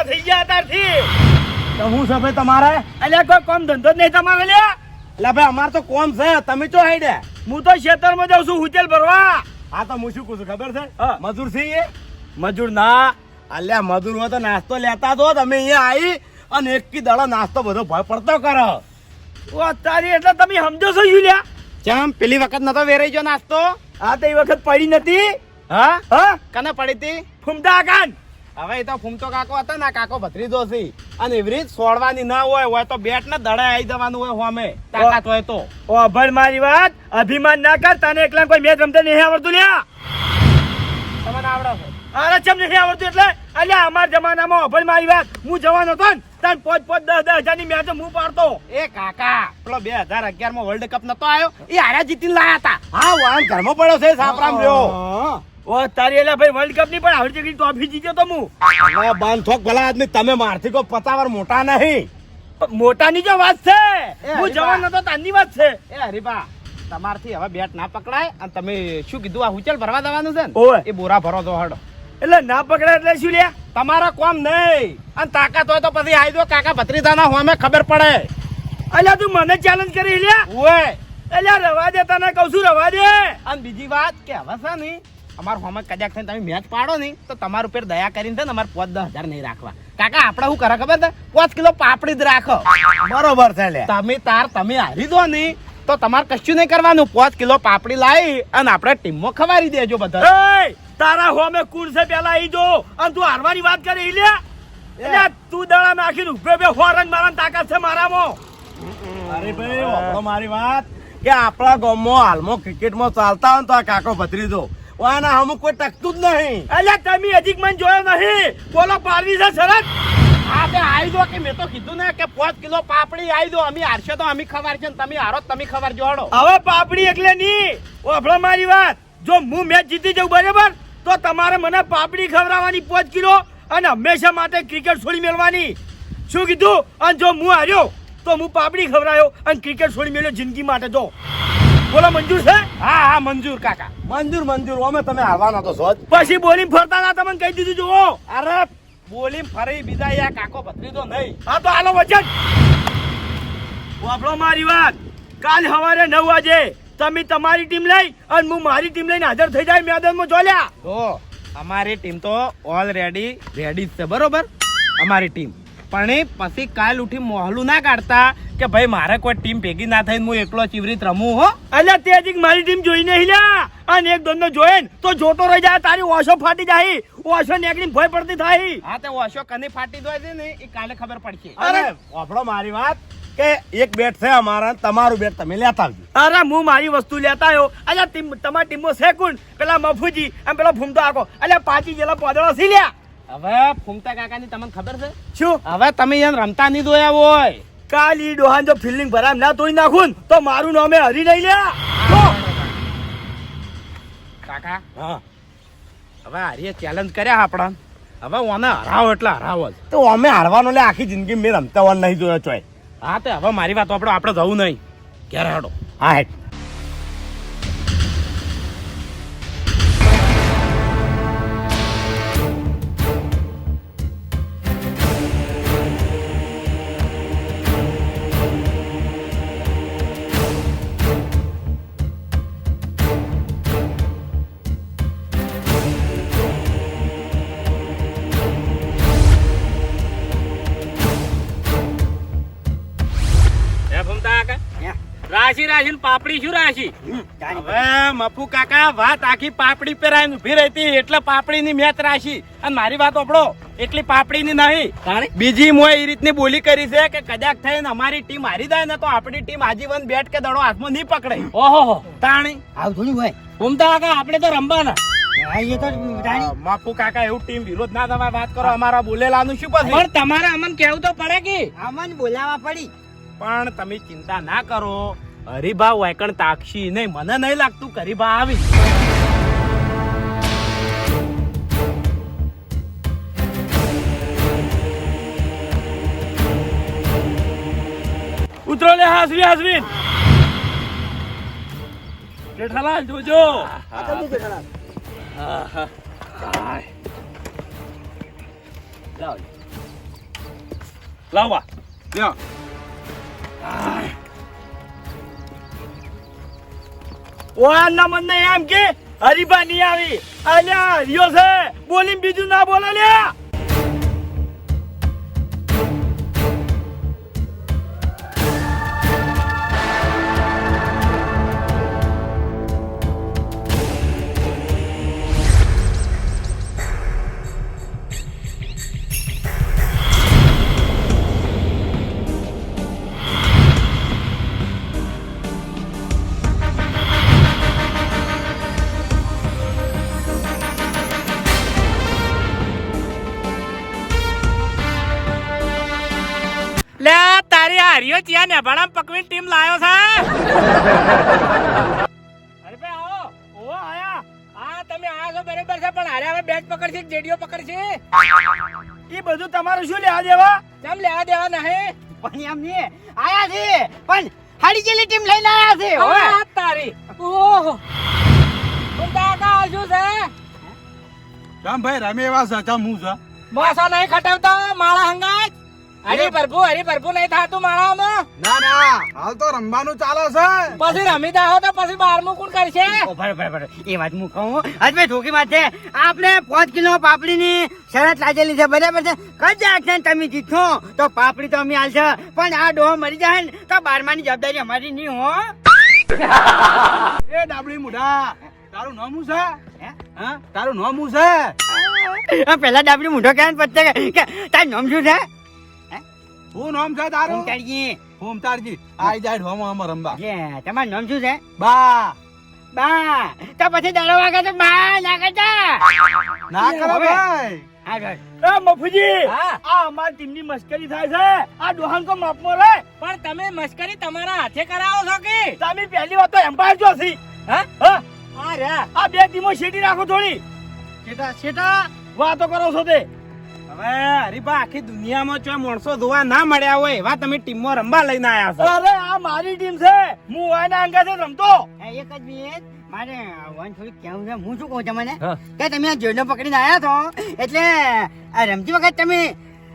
મોટા થઈ ગયા તારથી તો હું ભાઈ તમારે? અલ્યા કોઈ કોમ ધંધો જ નહીં તમારે લ્યા એટલે ભાઈ અમારે તો કોમ છે. તમે તો હાઈડે? હું તો ખેતરમાં જાઉં છું હુચેલ ભરવા. હા તો હું શું કહું છું ખબર છે? મજૂર છે મજૂર ના. અલ્યા મજૂર હોય તો નાસ્તો લેતા તો તમે અહીંયા આવી અને એક કી દાડો નાસ્તો બધો ભય પડતો કરો. ઓ તારી એટલે તમે સમજો છો યુ લ્યા ચમ પેલી વખત નતો વેરાઈ ગયો નાસ્તો? હા તો એ વખત પડી નથી હા? હા? કને પડી હતી? ફૂમતા કાન. હવે એ તો ફૂમતો કાકો હતો ને કાકો ભત્રીજો છે. અને એવી રીત છોડવાની ના હોય હોય તો બેટ ને દડે આવી જવાનું હોય હોમે. તાકાત હોય તો. ઓ અભણ મારી વાત અભિમાન ના કર તને એકલા કોઈ મેચ રમતા નહીં આવડતું લ્યા. તમને આવડે છે. અરે ચમ નહીં આવડતું એટલે? અલ્યા અમારા જમાનામાં અભણ મારી વાત હું જવાનો હતો ને તને પાંચ પાંચ દસ દસ હજારની મેચ હું પાડતો. એ કાકા પેલો બે હજાર અગિયારમાં વર્લ્ડ કપ નતો આવ્યો? એ હારા જીતીને લાયા હતા. હા વાહન ઘરમાં પડ્યો છે સાપરામ રહ્યો. ઓ તારી એલા ભાઈ વર્લ્ડ કપની પણ આવડી જગ્યાએ ટ્રોફી જીત્યો તો હું. હવે બાંધ થોક ભલા આદમી તમે મારથી કો પતાવર મોટા નહીં. મોટાની જો વાત છે. હું જવાન નતો તાની વાત છે. એ હરીબા તમારથી હવે બેટ ના પકડાય અને તમે શું કીધું આ હુચલ ભરવા દેવાનું છે ને? એ બોરા ભરો તો હડો. એટલે ના પકડે એટલે શું લે તમારા કોમ નહીં. અને તાકાત હોય તો પછી આવી દો કાકા ભત્રીજાના હોમે ખબર પડે. અલ્યા તું મને ચેલેન્જ કરી લ્યા. ઓય અલ્યા રવા દે તને કહું છું રવા દે. અને બીજી વાત કે હવે છે ને અમારા હોમે કદાચ થઈને તમે મેચ પાડો નહીં તો તમારા ઉપર દયા કરીને છે ને અમારે પાંચ દસ હજાર નહીં રાખવા. કાકા આપણે શું કરે ખબર છે? પાંચ કિલો પાપડી જ રાખો. બરોબર છે તમે તાર તમે હારી દો નહીં તો તમારે કશું નહીં કરવાનું. પાંચ કિલો પાપડી લાવી અને આપણે ટીમમાં ખવારી દેજો બધા. તારા હોમે છે પેલા આવી જો અને તું હારવાની વાત કરે ઈ લ્યા એટલે તું દડા નાખીને ઉભે બે હો રન મારવાની તાકાત છે મારામાં. અરે ભાઈ મારી વાત. કે આપણા ગામમાં હાલમાં ક્રિકેટમાં ચાલતા હોય તો આ કાકો ભત્રીજો. વાના અમુક કોઈ ટકતું જ નહીં. એટલે તમે અધિક મને જોયો નહીં. બોલો પારવી છે શરત? હા તે આવી દો કે મેં તો કીધું ને કે પાંચ કિલો પાપડી આવી દો અમે હારશે તો અમે ખબર છે તમે હારો તમે ખબર જોડો. હવે પાપડી એટલે નહીં. ઓફળો મારી વાત. જો હું મેચ જીતી જાઉં બરાબર તો તમારે મને પાપડી ખવડાવવાની પાંચ કિલો અને હંમેશા માટે ક્રિકેટ છોડી મેળવાની શું કીધું? અને જો હું હાર્યો તો હું પાપડી ખવડાયો અને ક્રિકેટ છોડી મેળ્યો જિંદગી માટે જો. બોલો મંજૂર છે? હા હા મંજૂર કાકા. મંજૂર મંજૂર અમે તમે આવવાના તો છો પછી બોલી ફરતા ના તમને કહી દીધું જુઓ. અરે બોલી ફરી બીજા યા કાકો ભત્રીજો નહીં. હા તો હાલો વચન. વાપરો મારી વાત. કાલ સવારે નવ વાગે તમે તમારી ટીમ લઈ અને હું મારી ટીમ લઈને હાજર થઈ જાય મેદાનમાં જોલ્યા. તો અમારી ટીમ તો ઓલરેડી રેડી જ છે બરોબર? અમારી ટીમ. પણ એ પછી કાલ ઉઠી મોહલું ના કાઢતા કે ભાઈ મારે કોઈ ટીમ ભેગી ના થઈને હું એકલો ચીવરીત રમું હો. અલ્યા તે હજી મારી ટીમ જોઈને હિલ્યા અને એક ધંધો જોઈને તો જોતો રહી જાય તારી ઓશો ફાટી જાય. ઓશો નીકળીને ભય પડતી થાય. હા તે ઓશો કને ફાટી દોય છે ને એ કાલે ખબર પડશે. અરે, અરે મારી વાત કે એક બેટ છે અમારા તમારું બેટ તમે લેતા આવજો. અરે હું મારી વસ્તુ લેતા આવ્યો. અલ્યા ટીમ તમારી ટીમમાં છે કોણ? પેલા મફુજી અને પેલા ફૂમતો આખો. અલ્યા પાછી જેલા પોદળો સી લ્યા. હવે ફૂમતા કાકાની તમને ખબર છે? શું? હવે તમે એમ રમતા નહીં દોયા હોય. કાલ ઈ ડોહાન જો ફિલ્ડિંગ ભરામ ના તોડી નાખું તો મારું નામે હરી નહીં લે કાકા હા. હવે હારીએ ચેલેન્જ કર્યા આપણા. હવે ઓને હરાવો એટલે હરાવો જ. તો અમે હારવાનો લે આખી જિંદગી મેં રમતા હોવા નહીં જોયો ચોય. હા તો હવે મારી વાત આપણે આપણે જવું નહીં. ક્યારે હડો. હા હેઠ પાપડી શું રાશી હવે મફુ કાકા વાત આખી પાપડી પેરાઈને ઊભી રહેતી એટલે પાપડીની મેચ રાશી અને મારી વાત ઓપડો એટલી પાપડીની નહીં. બીજી મોય એ રીતની બોલી કરી છે કે કદાચ થઈને અમારી ટીમ હારી જાય ને તો આપણી ટીમ આજીવન બેટ કે દડો હાથમાં નહીં પકડે. ઓહો. તાણી? આવું થોડું હોય. ઘૂમતા કાકા આપણે તો રમવાના. મફુ કાકા એવું ટીમ વિરોધ ના તમે વાત કરો અમારા બોલેલાનું શું પછી પણ તમારે અમને કેવું તો પડે કે? અમન બોલાવા પડી. પણ તમે ચિંતા ના કરો. હરિભા વાયકણ તાક્ષી. નહીં મને નહીં લાગતું કરીભા આવી. ઉતરો લે હાસવી હાસવી. જેઠાલાલ જોજો. લાવવા. લ્યો. ઓના મને એમ કે હરીફા નહીં આવી. અલ્યા હરિયો છે. બોલીને બીજું ના બોલો લ્યા. તારી હારીઓ ચિયા પકવીન ટીમ લાયો છે અરે ભાઈ આવો. ઓ આયા. આ તમે આયા છો બરાબર છે પણ હારે હવે બેટ પકડશે જેડીઓ પકડશે. એ બધું તમારું શું લેવા દેવા? કેમ લેવા દેવા નહીં? પણ એમ નહીં. આયા છે. પણ હાડી જેલી ટીમ લઈને આયા છે આ તારી. ઓહો. કાકા શું છે? રામ ભાઈ રમે એવા છે કેમ હું છે? મોસો નહીં ખટાવતા માળા હંગાત? હરી ભરપુ અરે ભરપુ નહીં થાતું માળામાં ના ના હાલ તો રમવાનું ચાલે છે. પછી રમી દાહો તો પછી બારમું કોણ કરશે? ઓ, બરાબર બરાબર એ વાત હું કહું આજ ભાઈ ઠોકી વાત છે. આપણે પાંચ કિલો પાપડીની શરત લાગેલી છે બરાબર છે? કદાચ ને તમે જીતશો તો પાપડી તો અમે હાલશે પણ આ ડોહો મરી જાય ને તો બારમાની જવાબદારી અમારી નહીં હો. એ ડાબડી મુઢા તારું નામ શું છે? હા? તારું નામ શું છે? પેલા ડાબડી મુઢો કહે ને પછી કે તારું નામ શું છે? શું નામ છે તારું? ઓમકારજી. ઓમતારજી. આઈ જાય ઢોમો આમાં રમવા. જે તમારું નામ શું છે? બા. બા. તો પછી દડો વાગે તો બા ના કરતા? ના કરો ભાઈ. હા ભાઈ. એ મફુજી. હા. આ અમારી ટીમની મસ્કરી થાય છે. આ દોહાન કો માપમાં રે પણ તમે મસ્કરી તમારા હાથે કરાવો છો કે? તમે પહેલી વાત તો એમ્પાયર જો છી હા? હા? આ રે. આ બે ટીમો શેટી રાખો થોડી? શેઠા શેટા? વાતો કરો છો તે. હવે હરીભા આખી દુનિયામાં જો માણસો જોવા ના મળ્યા હોય એવા તમે ટીમમાં રમવા લઈને આયા છો. અરે આ મારી ટીમ છે. હું આના અંગાથે રમતો. એક જ મિનિટ. મારે વન થોડીક કેવું છે. હું શું કહું તમને કે તમે આ જોડો પકડીને આયા છો? એટલે આ રમતી વખત તમે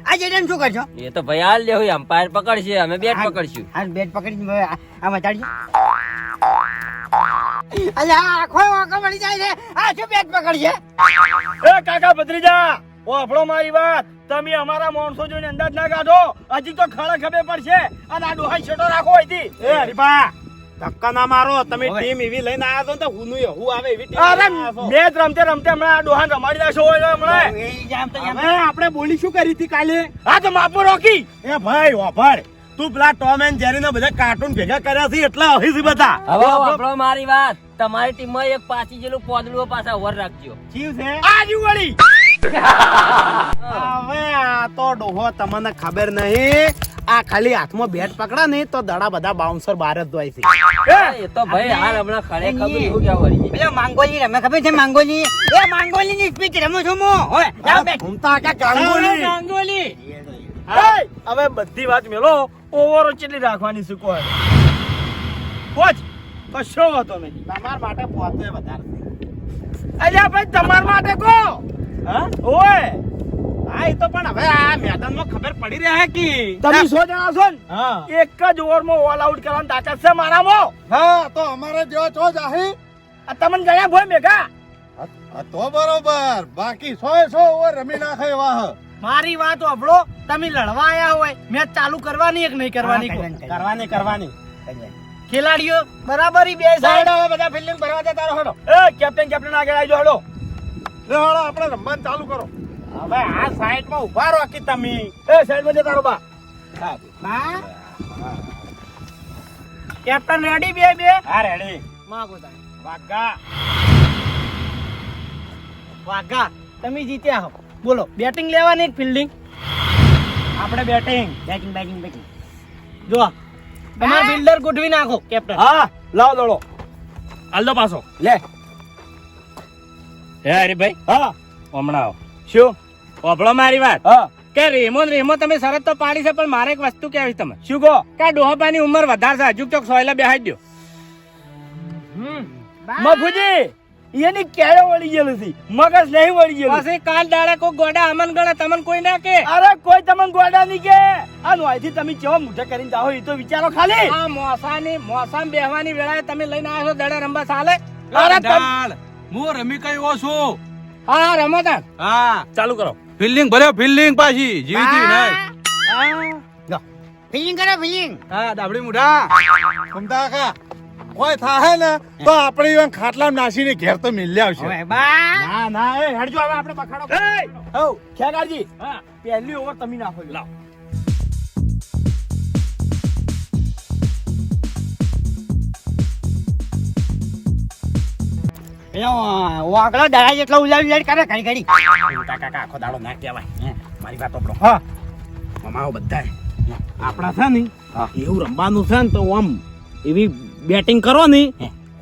આ જેડન શું કરશો? એ તો ભાઈ હાલ લેવું એમ્પાયર પકડશે અમે બેટ પકડશું. હા બેટ પકડી આ- અલ્યા આખો વાંકો મળી જાય છે. આ શું બેટ પકડશે? એ કાકા ભત્રીજા ઓફળો મારી વાત. તમે અમારા માણસો જોઈને અંદાજ ના કાઢો. હજી તો ખરા ખબે પડશે. અને આ ડોહાઈ છેટો રાખો અહીંથી. એ હરીભા ધક્કા ના મારો. તમે ટીમ એવી લઈને આવ્યા છો તો હુનું હું આવે એવી ટીમ અરે. મેચ રમતે રમતે હમણાં આ ડોહાન રમાડી દેશો હોય હમણાં. આપણે બોલી શું કરી હતી કાલે? હા તો માપો રોકી. એ ભાઈ વાભાર તું પેલા ટોમ એન્ડ જેરી ના બધા કાર્ટૂન ભેગા કર્યા છે એટલા હહીથી બધા. હવે આપણો મારી વાત. તમારી ટીમમાં એક પાછી જેલું પોદડું પાછા વર રાખજો. જીવ છે. આજુ વળી. હવે આ તો ડોહો તમને ખબર નહીં. આ ખાલી હાથમાં બેટ પકડા ને તો દડા બધા બાઉન્સર બહાર જ દોય છે. એ તો ભાઈ હાલ હમણાં ખરે ખબર એવું ક્યાં વળી પેલો માંગોલી રમે ખબર છે માંગોલી? એ માંગોલી ની સ્પીચ રમું છું હું. ઓય લાવ બેટ. ઘૂમતા કે ગાંગોલી ગાંગોલી હવે બધી વાત મેલો. ઓવરો ચેટલી રાખવાની શું કોઈ કોચ કશો હતો નહીં. તમાર માટે પોતે વધારે અલ્યા ભાઈ તમાર માટે કો હા? ઓય! હા એ તો પણ હવે આ મેદાનમાં ખબર પડી રહ્યા કે? તમે સો જણા છો ને? એક જ ઓવરમાં ઓલ આઉટ કરવાની તાકાત છે મારામાં? હા તો અમારે જેવો છો જાહી આ તમને ગયા ભોય મેઘા? તો બરોબર. બાકી સો સો ઓવર રમી નાખે એવા મારી વાત સાંભળો તમે લડવા આયા હોય મેચ ચાલુ કરવાની એક નહીં કરવાની? કરવાની, કરવાની ખેલાડીઓ બરાબર ઈ બે સાઈડ હવે બધા ફિલ્ડિંગ ભરવા જતા એ કેપ્ટન કેપ્ટન આગળ આવજો હડો. લે હાલો આપણે રમવાનું ચાલુ કરો. હવે આ સાઈડમાં ઊભા રહો કે તમે. એ સાઈડમાં જતા રહો બા. બા? કેપ્ટન રેડી બે બે? હા રેડી માગો તારે. વાગા વાઘા તમે જીત્યા હો. બોલો બેટિંગ લેવાની કે ફિલ્ડિંગ આપણે બેટિંગ બેટિંગ બેટિંગ બેટિંગ જો તમારા ફિલ્ડર ગોઠવી નાખો કેપ્ટન હા લાવ દોડો. હાલ દો પાછો. લે. હે હરીભાઈ? હા. હમણાં શું? ઓભળો મારી વાત. હા. કે રેમો રેમો તમે શરત તો પાડી છે પણ મારે એક વસ્તુ કહેવી તમે શું કહો? કે ડોહાબાની ઉંમર વધારે છે હજુ તો સોયલા બેહાડી દો મફુજી એની કેળે વળી ગયેલું છે મગજ નહીં વળી ગયેલું. પછી કાલ દાડા કોઈ ગોડા અમન ગણે તમને કોઈ ના કે? અરે કોઈ તમને ગોડા નહીં કે. આ નોયથી તમે કેવા મોઢા કરીને જાઓ એ તો વિચારો ખાલી. આ મોસાની મોસામ બેહવાની વેળાએ તમે લઈને આવ્યો છો દડે રમવા ચાલે. અરે હું રમી કયો છું. હા રમો તાર. હા. ચાલુ કરો. ફિલ્ડિંગ ભલે ફિલ્ડિંગ પાછી જીવતી નહીં. ફિલિંગ કરો ફિલિંગ હા દાબડી મુઢા. ઘૂમતા કા કોઈ થાહે ને તો આપણે એવા ખાટલા નાસીને ઘેર તો મિલ આવશે. ના ના એ હેડજો હવે આપણે બખાડો હો ખેગાજી હા. પહેલી ઓવર તમે નાખો લાવ પેલો વાકડો દડા જેટલો ઉલાડી ઉલાડી કરે ઘડી ઘડી કાકા કાકા આખો દાડો ના કહેવાય. મારી વાત આપણો હા. મમાઓ બધા આપણા છે ને એવું રમવાનું છે ને તો આમ એવી બેટિંગ કરો ને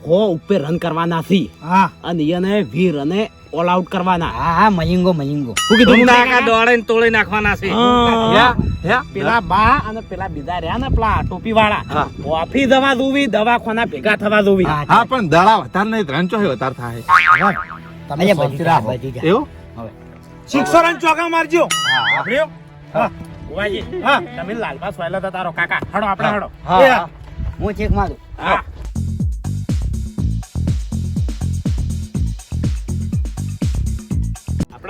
હો. ઉપર રન કરવાના છે હા. અને એને વીર અને ઓલ આઉટ કરવાના. હા હા મલિંગો મલિંગો. હું કીધું કાકા દોડે ને તોડી નાખવાના છે. પેલા બા અને પેલા બીજા રહ્યા ને પેલા ટોપી વાળા ઓફી દવા જોવી દવાખાના ભેગા થવા જોવી હા હા પણ દડા વધારે નહીં ત્રણ ચોહે વધારે થાય. તમે બચી જા. એવું? સિક્સો રન ચોકા મારજો. આપણ્યો બુવાજી તમે લાલબા સોયલા તારો કાકા. હડો આપણે હડો. હા, હા. હું ચેક મારું. હા.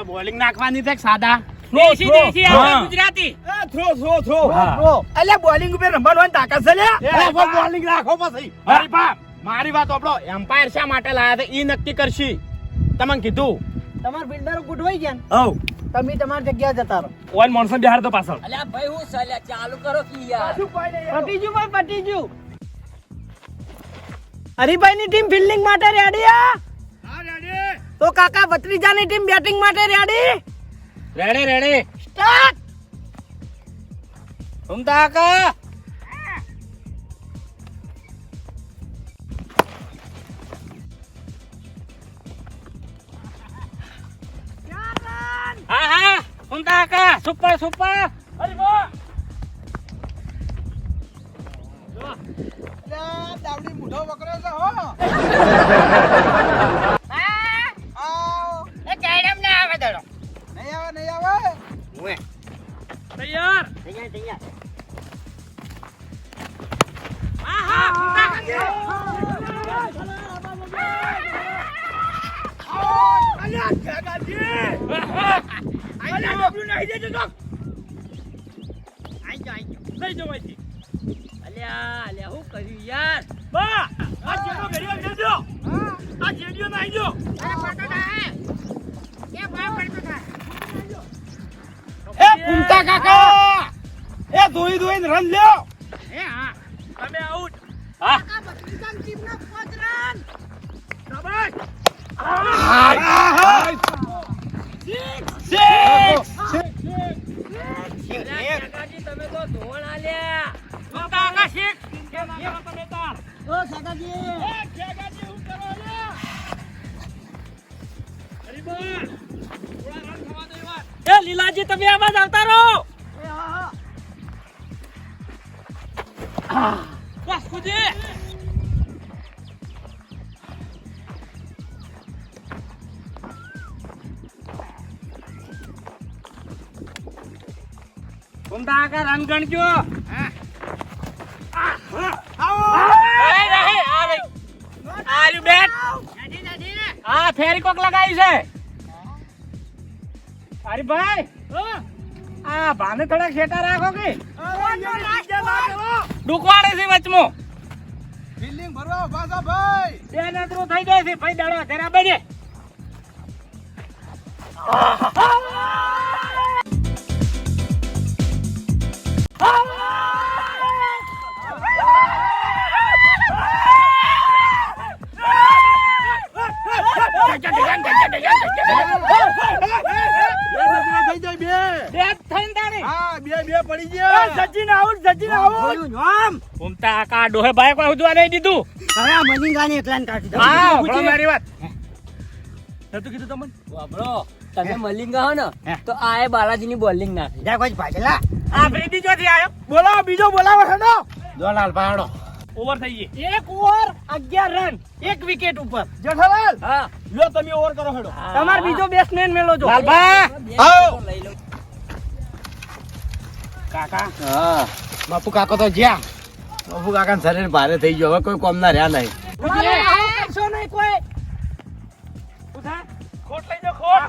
આપણે બોલિંગ નાખવાની છે સાદા? દેશી દેશી આપણે ગુજરાતી. થ્રો થ્રો થ્રો અલ્યા બોલિંગ ઉપર રમવાની તાકાત છે લ્યા. બોલિંગ રાખો પછી. મારી વાત આપણો એમ્પાયર શા માટે લાયા છે? એ નક્કી કરશી. તમને કીધું. તમાર બિલ્ડરો ગોઠવાઈ ગયા હવ. તમે તમારી જગ્યા જતા રહો. ઓન મોનસન બિહાર તો પાછળ. અલ્યા ભાઈ હું સલ્યા ચાલુ કરો કે યાર. પટી ભાઈ પટીજુ હરિભાઈ ની ટીમ ફિલ્ડિંગ માટે રેડી તો કાકા ભત્રીજાની ટીમ બેટિંગ માટે રેડી રેડી રેડી સ્ટાર્ટ ઘૂમતા કાકા. હા હા. ઘૂમતા કા સુપર સુપર અરે વાહ! દાવડી મૂઢો વકરે છે હો. દડો નહીં આવે નહીં આવે હું તૈયાર તૈયાર તૈયાર અલ્યા અલ્યા હું યાર બા આ જેડો ઘડીઓ દેજો આ જેડીઓ નાખી દો એ કુંતા કાકા! એ ધોઈ ધોઈને રન લ્યો! એ આઉટ હા. તમે આઉટ. હા. આલ્યા ઘૂમતા કા પાંચ રન! તાર Come કાકાજી એ લીલાજી તમે આવાજ આવતા રહો. બસ કુજી કુંતા કા રન ગણજો હા ફેરી કોક લગાવી છે. અરે ભાઈ આ ભાને થોડા ખેતા રાખો કે? ડુકવાડે છે વચમો. બિલ્ડિંગ ભરવા ભાષા ભાઈ. બે નતરું થઈ જાય છે. ભાઈ દાડો ઘરે બને. થઈ જાય બે. બે થઈને તાણી. હા બે બે પડી ગયા. સચિન આઉટ સચિન આઉટ આમ. ઉમતા ઘૂમતા કા ડોહે ભાઈ કોઈ ઉદવા નહીં દીધું. હવે આ મલિંગાની એકલાને કાઢી દો હા બોલો મારી વાત. નતું કીધું તમને? વાપરો તમે મલિંગા હો ને તો આ એ બાલાજીની બોલિંગ નાખી. જા કોઈ ભાગેલા આ બીજો થી આયો. બોલાવો બીજો બોલાવો હેડો. દોલાલ પાડો ઓવર થઈ ગઈ. એક ઓવર અગિયાર રન એક વિકેટ ઉપર. જેઠાલાલ હા. લો તમે ઓવર કરો હેડો. તમાર બીજો બેટ્સમેન મેલો જો. લાલભા. આવો. કાકા. હા. બાપુ કાકો તો જ્યાં. બાપુ કાકા શરીર ભારે થઈ ગયો. હવે કોઈ કોમ ના રહ્યા નહીં. કરશો નહીં કોઈ. ખોટ લઈ જાઓ ખોટ.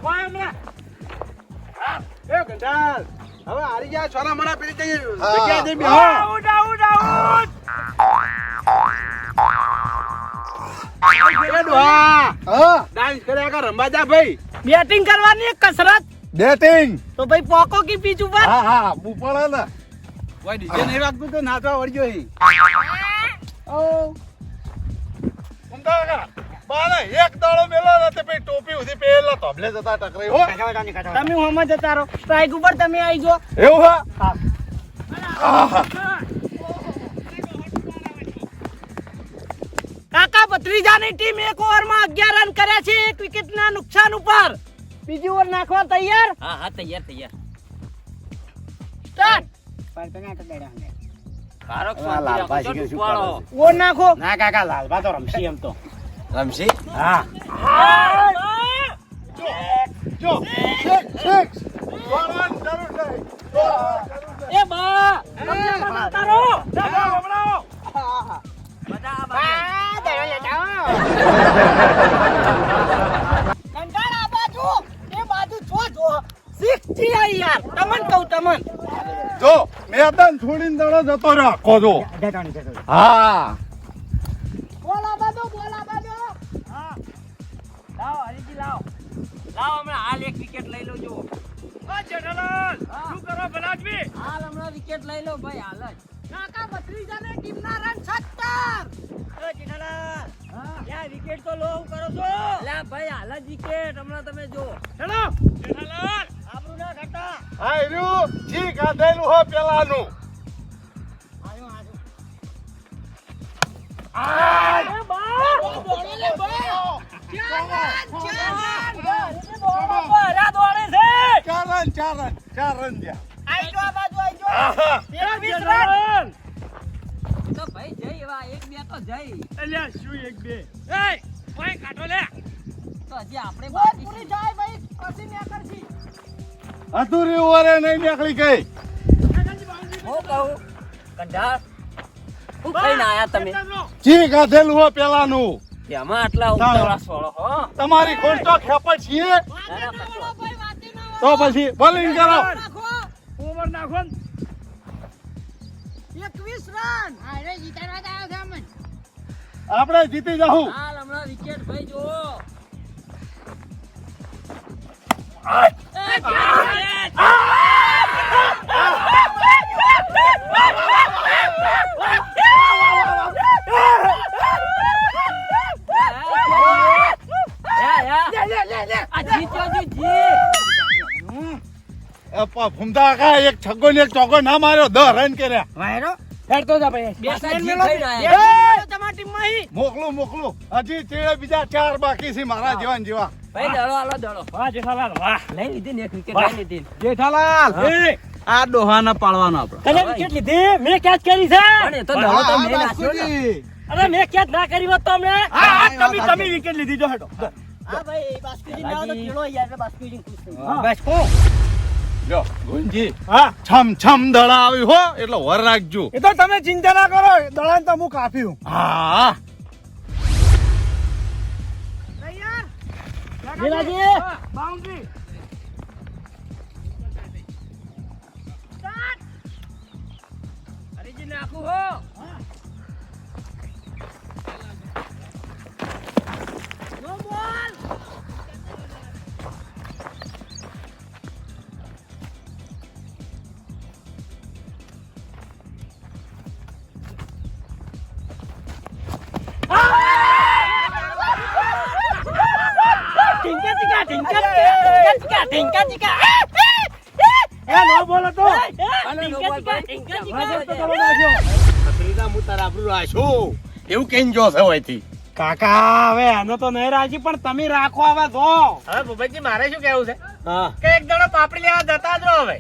એ ગંડાલ. હવે હારી ગયા છોરા મરા પેલી જગ્યાએ જગ્યા જઈ બેહો. આઉટ આઉટ આઉટ ડાન્સ કર્યા કર રંબા જા ભાઈ. બેટિંગ કરવાની એક કસરત. બેટિંગ. તો ભાઈ પોકો કી પીચ ઉપર? હા હા પડે ને. કોઈ ડીજે નહીં વાગતું તો નાચવા વળજો. બાને એક દાડો મેલો ને તે પછી ટોપી ઉધી પહેલા તબલે જતા ટકરાઈ હો. તમે હોમાં જતા રહો? સ્ટ્રાઇક ઉપર તમે આવી જો એવું હા? કાકા ભત્રીજાની ટીમ એક ઓવરમાં અગિયાર રન કરે છે. એક વિકેટના નુકસાન ઉપર. બીજી ઓવર નાખવા તૈયાર? હા હા તૈયાર તૈયાર. સ્ટાર્ટ લાલભાઈ શાંતિ રાખો, શીખે શું કરો ઓ નાખો. ના કાકા લાલબા તો રમશી એમ તો. રમશી જો જરૂર નહીં એ બા તમને પણ ઉતારો. છોડીને દડો જતો આ બાજુ. કંટાળ લાવો હમણાં હાલ એક વિકેટ લઈ લો જો આ જનરલ શું કરો ભલાદમી હાલ હમણાં વિકેટ લઈ લો ભાઈ હાલ જ. કાકા ભત્રીજાને ટીમના રન 70 યા વિકેટ તો લો હું કરો છો? લા ભાઈ હાલ જ વિકેટ હમણાં તમે જો ચલો જનરલ આપણું ના ઘટા હા એર્યું જી ગાધેલું હો પેલાનું. આજો આજો આ! બા! બોલો લે બા ચાર રન ચાર રન નહીં નીકળી ગઈ હું કહું કંઢાર આયા તમે. જી, ગાધેલું હો પેલાનું. એમાં આટલા ઉતાવળા સોળો હો? તમારી ખોટો ખેપટ છીએ તો પછી બોલિંગ કરો. ઓવર નાખો 21 રન. અરે જીતાડવા તો આવ્યો છે અમન આપણે જીતી જાઉં હાલ હમણાં વિકેટ ભાઈ જો આ! ભૂમતા કા એક છગ્ગો ને એક ચોગ્ગો ના માર્યો દસ રન કર્યા વાયરો? હેડતો જા ભાઈ. પાછા જીત થઈને આયા. એ તમારી ટીમમાં મોકલું મોકલું. હજી ચેડે બીજા ચાર બાકી છે મારા જેવા જેવા. ભાઈ દડો હાલો દડો. વાહ જેઠાલાલ વાહ. લઈ લીધી ને એક લઈ લીધી. જેઠાલાલ એ. આ ડોહાના પાડવાનો આપણે. તને વિકેટ લીધી? મેં કેચ કરી છે. તો તો મેં નાખ્યો અરે મેં કેચ ના કરી હોત તો અમને. આ તમે તમે વિકેટ લીધી. જો હેડો હા ભાઈ બાસ્કુજી ના તો કેળો યાર એટલે બાસ્કુજી ખુશ થઈ હા. બસ જો ગુંજી હા. છમ છમ દડા આવી હો એટલે વર રાખજો. એ તો તમે ચિંતા ના કરો દળાન તો હું કાપી હું. હા. તૈયાર બાઉન્ડ્રી. હરીજી નાખું હો. ટીંકા ટીંકા એ નો બોલો તો. અને નો બોલ રાખ્યું એવું કેમ જો છે હોયથી કાકા હવે આનો તો નહીં રાજી પણ તમે રાખો હવે જો. હવે ભૂપતજી મારે શું કેવું છે? કે એક દડો પાપડી લેવા જતા જ રહો હવે.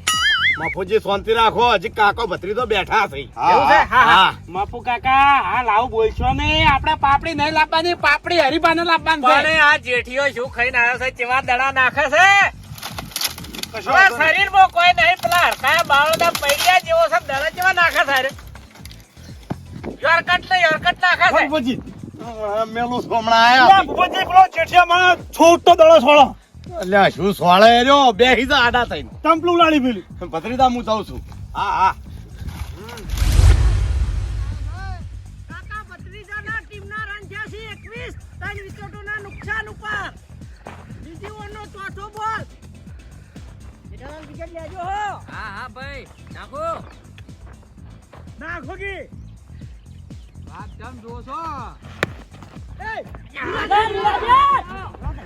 મફુજી શાંતિ રાખો. હજી કાકો ભત્રી તો બેઠા છે. એવું છે? હા, હા. હા. મફુ કાકા હાલ આવું બોલશો ને આપણે પાપડી નહીં લાવવાની પાપડી હરીબાને લાવવાની છે. પણ આ જેઠીઓ શું ખાઈને આવ્યો છે? કેવા દડા નાખે છે? નહીં. શરીરમાં કોઈ નહીં પેલા પૈડિયા જેવો જેવા નાખે છે યોરકટ ને યોરકટ નાખે છે. મફુજી મેલું છે, આયા. ભૂપતજી પેલો જેઠિયા મને છોટો છોડો. અલ્યા શું સોળે રહ્યો? બે જા આડા થઈને. ટંપલું લાડી પેલી. ભત્રીદા હું જાઉં છું. હા હા. વિકેટ લેજો હો હા હા ભાઈ. નાખો. નાખો કી. વાત કેમ જો છો?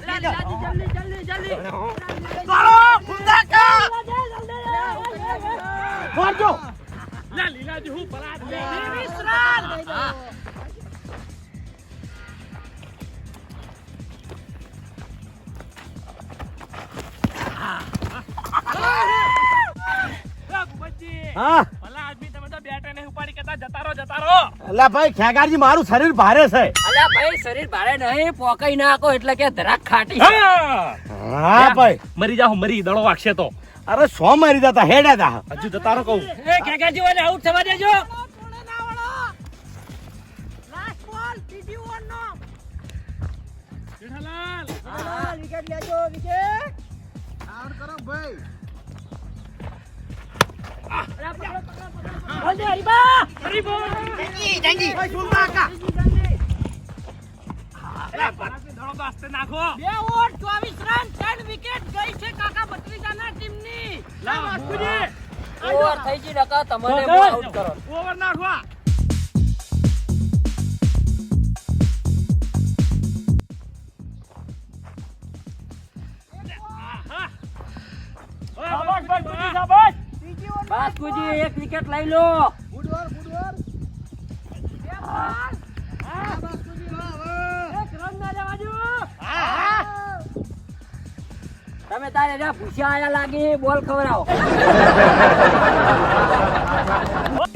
જલ્દી જલ્દી જલ્દી જલ્દી મારજો ત્રેવીસ રન હા ભલા આદમી તમે તો બેટ નહીં ઉપાડી કેતા જતા રહો જતા રહો અલ્યા ભાઈ ખેગારજી મારું શરીર ભારે છે. અલ્યા ભાઈ શરીર ભારે નહીં પોકાઈ નાખો એટલે કે ધરાક ખાટી. હા. ભાઈ. મરી જાઓ મરી દડો વાગશે તો. અરે સો મારી જતા હેડા તા. હજુ જતા રહો કહું. એ કાકાજી વાલે આઉટ થવા દેજો. થોડે ના વળો લાસ્ટ બોલ બીજી ઓવરનો જેઠાલાલ વિકેટ લેજો વિકેટ. બોલ દે હરીબા જંગી દડો તો આસ્તે નાખો બે ઓવર 24 રન ત્રણ વિકેટ લા બાસ્કુજી એક વિકેટ લઈ લો. એક રન ના લેવા દો. તમે તારે રહ્યા ભૂસ્યા આયા લાગી બોલ ખવડાવો.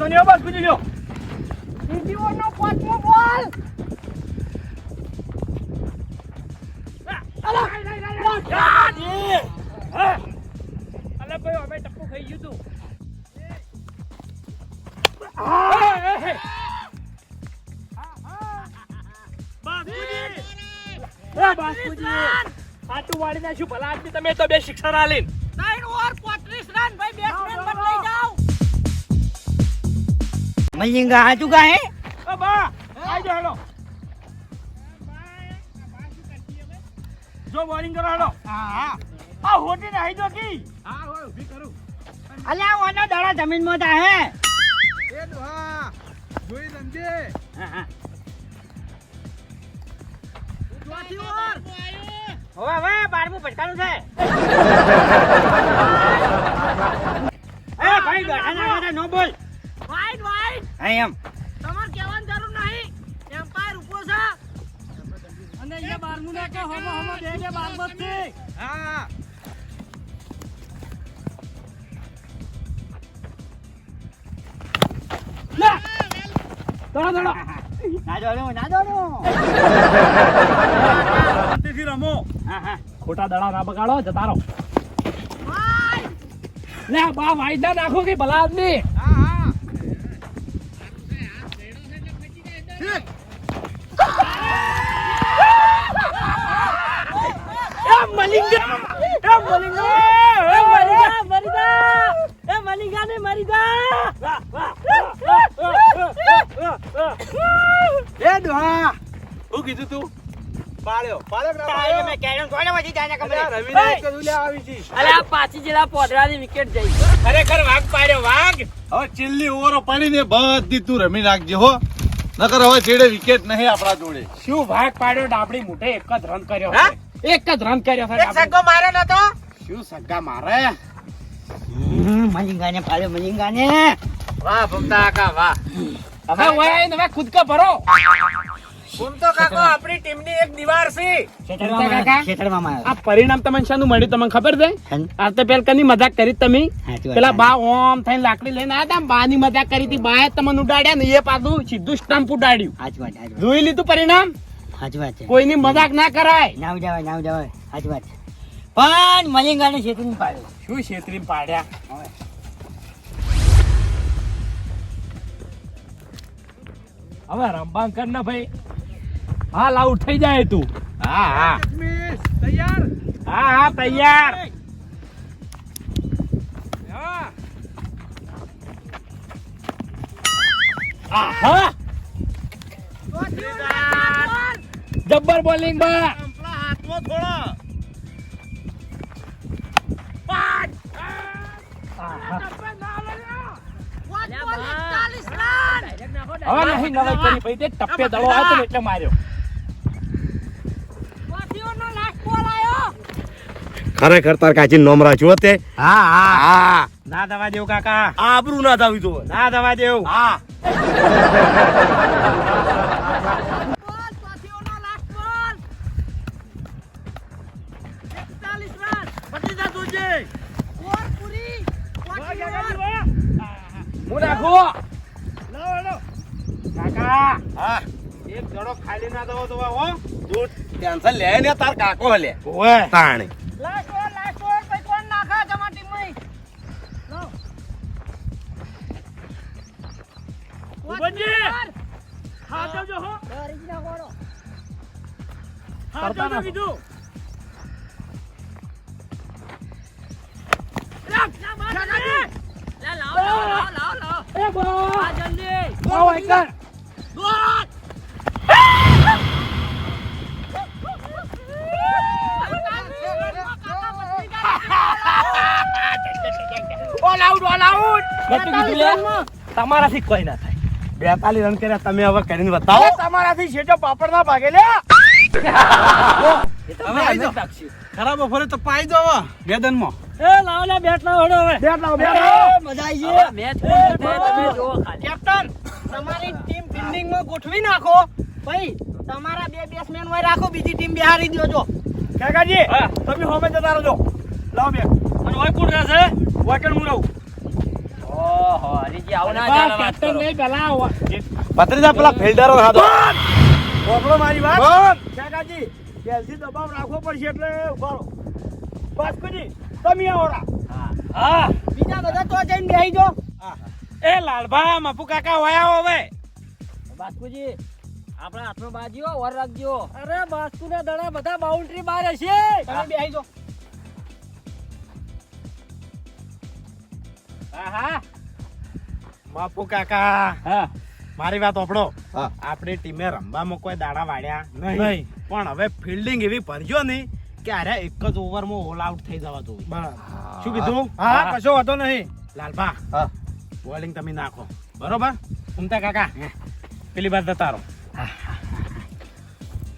વાંધો નહીં, બસ ગુજી લ્યો. બીજી ઓવરનો પાંચમો બોલ. અલે ભાઈ અમે ટપ્પુ ખાઈ ગયું તું. સાચું વાળી નાખ્યું ભલા આદમી તમે તો બે શિક્ષણ આલીન. મલિંગા હાચું કા હે ઓ બા, આઈ. જો કરો હેડો. આ આઈ જાઓ કી. અલ્યા ઓનો દડા તા હે ચોથી ઓવર હવે હવે બારમું ભટકાનું છે એ ભાઈ બેઠા ના નો બોલ હા એમ. તમારે કહેવાની જરૂર નહીં. એમ્પાયર ઊભો છે. અને એ બારમું ના કે હમો હમો બે બે બારમત છે હા. દડો, દડો. ના દોડો ના દોડો. રમો. ખોટા દડા ના બગાડો જતા રહો. લે બા વાઈડ નાખો કે ભલા આદમી? ને રવિને એક કીધું લે આવી છી. અલે આ પાછી જેલા પોદરાની વિકેટ જઈ. ખરેખર વાઘ પાડ્યો વાઘ! હવે છેલ્લી ઓવરો પડીને બધી તું રમી નાખજે હો. નકર હવે છેડે વિકેટ નહીં આપણા જોડે. શું વાઘ પાડ્યો? ડાબડી મોઢે એક જ રન કર્યો એક જ રન કર્યો સગ્ગો માર્યો નતો? શું સગા મારે? મલિંગાને પાડ્યો મલિંગાને. વાહ ભમતા કાકા વાહ. હવે વયા આઈને હવે કૂદકા ભરો. ઘૂમતો કાકો આપણી ટીમની એક દીવાર છે. ભમતા કાકા? ખેતરમાં માર્યો આ પરિણામ તમને શાનું મળ્યું તમને ખબર છે? આ તો પેલ કની મજાક કરી તમે. પેલા બા ઓમ થઈને લાકડી લઈને આવ્યા હતા બા ની મજાક કરી હતી. બાએ તમને ઉડાડ્યા ને એ પાછું સીધું સ્ટમ્પ ઉડાડ્યું. સાચી વાત સાચી વાત. જોઈ લીધું પરિણામ? સાચી વાત છે. કોઈની મજાક ના કરાય. ના જવાય ના જવાય સાચી વાત છે. પણ મલિંગાને છેતરી પાડ્યો. શું છેતરી પાડ્યા? હવે. રંબાં કર ને ભાઈ. હાલ આઉટ થઈ જાય તું. હા હા. તૈયાર? હા હા તૈયાર. આહા. જબ્બર બોલિંગ બા. હાથમાં થોડા. હવે નહીં નવાઈ કરી ભાઈ તે ટપ્પે દડો હતો એટલે માર્યો. ખરેખર તાર કાચી નોમ રાખ્યો તે? હા હા. હા. ના દવા દેવ કાકા. આબરૂ ના થાવી તો ના દવા દેવ. હા. હું નાખું કાકા હા. એક જણો ખાલી ના દવો તો હો. તું ટેન્શન લે ને તાર કાકો લે ઓએ તાણે. કીધું લે તમારાથી કોઈ ના થાય. બેતાલી રન કર્યા તમે હવે કરીને બતાવો. તમારાથી શેઠો પાપડ ના ભાગે લે. હવે આઈ જાઓ. ખરાબ બપોરે તો પાઈ દો હવે મેદાનમાં. એ લાવો લે બેટ લાવો હડો હવે. બેટ લાવો બેટ લાવો. મજા આવી છે કેપ્ટન તમારી ટીમ ફિલ્ડિંગમાં ગોઠવી નાખો. ભાઈ તમારા બે બેટ્સમેન હોય રાખો બીજી ટીમ બિહારી દ્યો જો. કાકાજી તમે હોમે જતા રહો લાવો બે અને હોય કોણ રહેશે? વાકણ હું રહું? ઓહો હરીજી આવું ના ચાલે વાત કરો. નહીં પેલા ભત્રીજા પેલા ફિલ્ડરો હાથો. ઓપડો મારી વાત. કાકાજી બેલથી દબાવ રાખવો પડશે એટલે ઉભારો બાસ્કુજી તમે આવો રા હા. બીજા બધા તો જઈને બેહી જો. એ લાલભા મપુ કાકા વાયા હવે. બાસ્કુજી આપણા હાથમાં બાજીઓ વર રાખજો. અરે બાસ્કુના દડા બધા બાઉન્ડ્રી બહાર હશે. તમે બેહી જો. હા હા. મપુ કાકા. હા. મારી વાત ઓપડો આપણી ટીમે રમવામાં કોઈ દાડા વાળ્યા નહીં. નહીં. પણ હવે ફિલ્ડિંગ એવી ભરજો નહીં કે અરે એક જ ઓવરમાં ઓલ આઉટ થઈ જવા જોઈએ શું કીધું? હા કશો વાંધો નહીં. લાલભા બોલિંગ તમે નાખો. બરોબર? ઉમતા કાકા પેલી બાદ તારો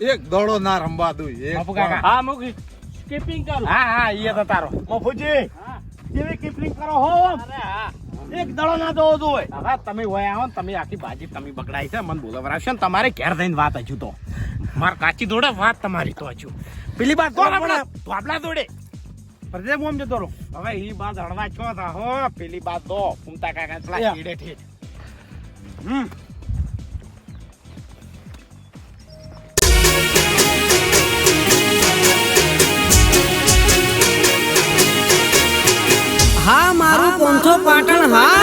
એક દોડો ના રમવા દઉં એક બાપુ કાકા. હા મૂકી. સ્કીપિંગ કરું. હા હા એ તો તારો મફુજી કેવી કીપિંગ કરો હો? અરે હા. એક દડો ના દો જોઈએ. હવે તમે હોય આવો તમે આખી ભાજી તમે બગડાઈ છે મને બોલાવરાવશો ને તમારે ઘેર થઈને વાત હજુ તો. માર કાચી દોડે વાત તમારી તો હજુ. પેલી વાત તો આપણા તો આપણા દોડે. પ્રદેશ મોમ જતો રહો. હવે ઈ બાદ હળવા છો તા. હો પેલી બાદ તો. ફૂમતા કાકા યા. ચીડે હમ. પોંથો પાટણ હા?